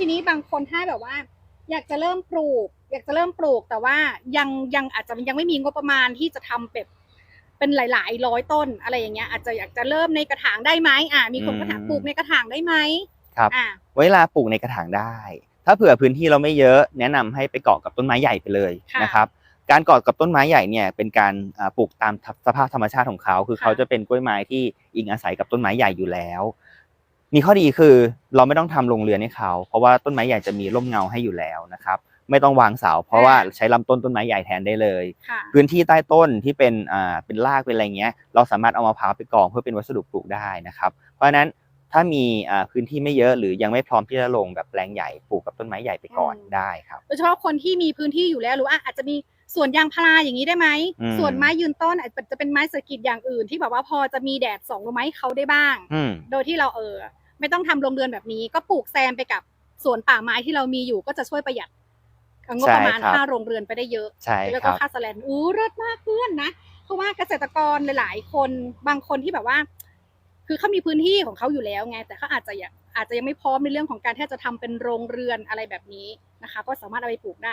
ทีนี้บางคนถ้าแบบว่า อยากจะเริ่มปลูก อยากจะเริ่มปลูกแต่ว่ายังยังอาจจะยังไม่มีงบประมาณที่จะทำแบบเป็นหลาย ๆ ร้อยต้น อะไรอย่างเงี้ยอาจจะอยากจะเริ่มในกระถางได้ไหมอ่ามีคนก็ถามอืมปลูกในกระถางได้ไหมครับอ่าเวลาปลูกในกระถางได้ ถ้าเผื่อพื้นที่เราไม่เยอะแนะนำให้ไปเกาะกับต้นไม้ใหญ่ไปเลยค่ะนะครับการเกาะกับต้นไม้ใหญ่เนี่ยเป็นการอ่าปลูกตามสภาพธรรมชาติของเขา คือค่ะเขาจะเป็นกล้วยไม้ที่อิงอาศัยกับต้นไม้ใหญ่อยู่แล้ว มีข้อดีคือเราไม่ต้องทำโรงเรือนให้เขาเพราะว่าต้นไม้ใหญ่จะมีร่มเงาให้อยู่แล้วนะครับ ไม่ต้องวางเสาเพราะว่าใช้ลำต้นต้นไม้ใหญ่แทนได้เลยค่ะพื้นที่ใต้ต้นที่เป็นอ่าเป็นรากเป็นอะไรเงี้ย เราสามารถเอามะพร้าวไปกองเพื่อเป็นวัสดุปลูกได้นะครับ เพราะฉะนั้นถ้ามีอ่าพื้นที่ไม่เยอะหรือยังไม่พร้อมที่จะลงแบบแปลงใหญ่ปลูกกับต้นไม้ใหญ่ไปก่อนอืมได้ครับโดยเฉพาะคนที่มีพื้นที่อยู่แล้วหรือว่าอาจจะมีสวนยางพาราอย่างนี้ได้ไหมอืมส่วนไม้ยืนต้นอาจจะเป็นไม้เศรษฐกิจอย่างอื่น ที่แบบว่าพอจะมีแดดส่องลงมาให้เขาได้บ้างอืมโดยที่เราเออ ไม่ต้องทำโรงเรือนแบบนี้ ก็ปลูกแซมไปกับสวนป่าไม้ที่เรามีอยู่ก็จะช่วยประหยัดงบประมาณใช่ครับค่าโรงเรือนไปได้เยอะใช่แล้วคก็รับค่าสแลนอู้เลิศมากเพื่อนนะเพราะว่าเกษตรกรหลายๆ คนบางคนที่แบบว่า คือเขามีพื้นที่ของเขาอยู่แล้วไง แต่เขาอาจจะยังอาจจะยังไม่พร้อมในเรื่องของการที่จะทำเป็นโรงเรือนอะไรแบบนี้นะคะ ก็สามารถเอาไปปลูกได้